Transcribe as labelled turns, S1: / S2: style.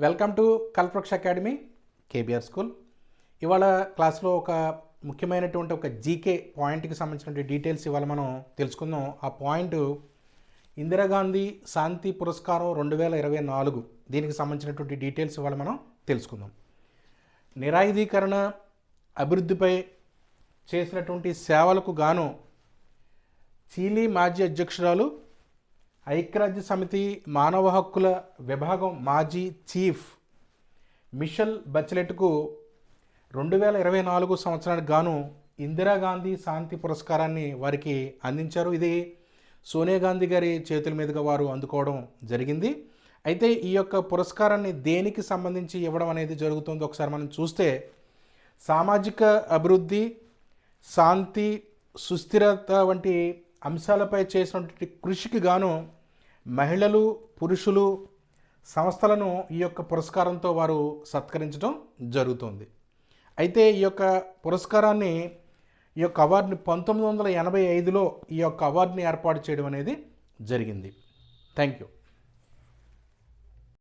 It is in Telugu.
S1: Welcome to Kalpraksha academy KBR school. ఇవాళ క్లాస్లో ఒక ముఖ్యమైనటువంటి ఒక జీకే పాయింట్కి సంబంధించినటువంటి డీటెయిల్స్ ఇవాళ మనం తెలుసుకుందాం. ఆ పాయింట్ ఇందిరాగాంధీ శాంతి పురస్కారం రెండు వేల ఇరవై నాలుగు. దీనికి సంబంధించినటువంటి డీటెయిల్స్ ఇవాళ మనం తెలుసుకుందాం. నిరాయుధీకరణ అభివృద్ధిపై చేసినటువంటి సేవలకు గాను చీలీ మాజీ అధ్యక్షురాలు ఐక్యరాజ్య సమితి మానవ హక్కుల విభాగం మాజీ చీఫ్ మిషెల్ బచ్లెట్కు రెండు వేల ఇరవై నాలుగు సంవత్సరానికి గాను ఇందిరాగాంధీ శాంతి పురస్కారాన్ని వారికి అందించారు. ఇది సోనియా గాంధీ గారి చేతుల మీదుగా వారు అందుకోవడం జరిగింది. అయితే ఈ యొక్క పురస్కారాన్ని దేనికి సంబంధించి ఇవ్వడం అనేది జరుగుతుందో ఒకసారి మనం చూస్తే సామాజిక అభివృద్ధి శాంతి సుస్థిరత వంటి అంశాలపై చేసినటువంటి కృషికి గాను మహిళలు పురుషులు సంస్థలను ఈ యొక్క పురస్కారంతో వారు సత్కరించడం జరుగుతుంది. అయితే ఈ యొక్క పురస్కారాన్ని ఈ యొక్క అవార్డుని పంతొమ్మిది వందల ఎనభై ఐదులో ఈ యొక్క అవార్డుని ఏర్పాటు చేయడం అనేది జరిగింది. Thank you.